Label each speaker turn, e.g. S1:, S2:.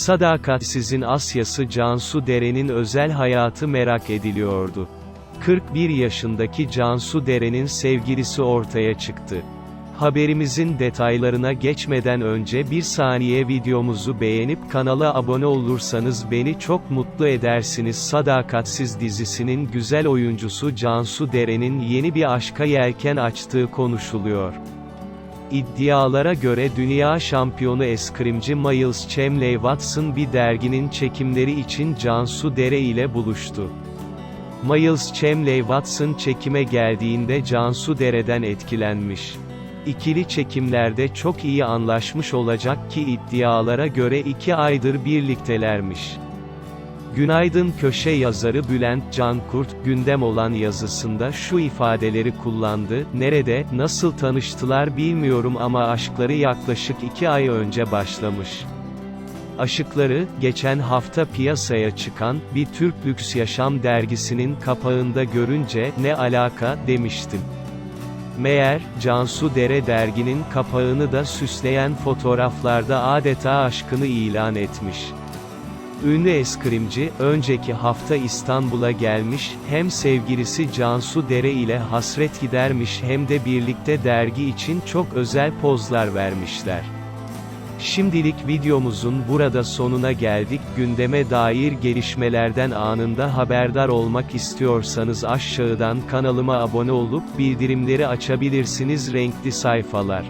S1: Sadakatsizin Asyası Cansu Dere'nin özel hayatı merak ediliyordu. 41 yaşındaki Cansu Dere'nin sevgilisi ortaya çıktı. Haberimizin detaylarına geçmeden önce bir saniye videomuzu beğenip kanala abone olursanız beni çok mutlu edersiniz. Sadakatsiz dizisinin güzel oyuncusu Cansu Dere'nin yeni bir aşka yelken açtığı konuşuluyor. İddialara göre dünya şampiyonu eskrimci Miles Chamley Watson bir derginin çekimleri için Cansu Dere ile buluştu. Miles Chamley Watson çekime geldiğinde Cansu Dere'den etkilenmiş. İkili çekimlerde çok iyi anlaşmış olacak ki iddialara göre iki aydır birliktelermiş. Günaydın köşe yazarı Bülent Cankurt, gündem olan yazısında şu ifadeleri kullandı, nerede, nasıl tanıştılar bilmiyorum ama aşkları yaklaşık iki ay önce başlamış. Aşıkları, geçen hafta piyasaya çıkan, bir Türk Lüks Yaşam dergisinin kapağında görünce, ne alaka, demiştim. Meğer, Cansu Dere derginin kapağını da süsleyen fotoğraflarda adeta aşkını ilan etmiş. Ünlü eskrimci, önceki hafta İstanbul'a gelmiş, hem sevgilisi Cansu Dere ile hasret gidermiş hem de birlikte dergi için çok özel pozlar vermişler. Şimdilik videomuzun burada sonuna geldik. Gündeme dair gelişmelerden anında haberdar olmak istiyorsanız aşağıdan kanalıma abone olup bildirimleri açabilirsiniz renkli sayfalar.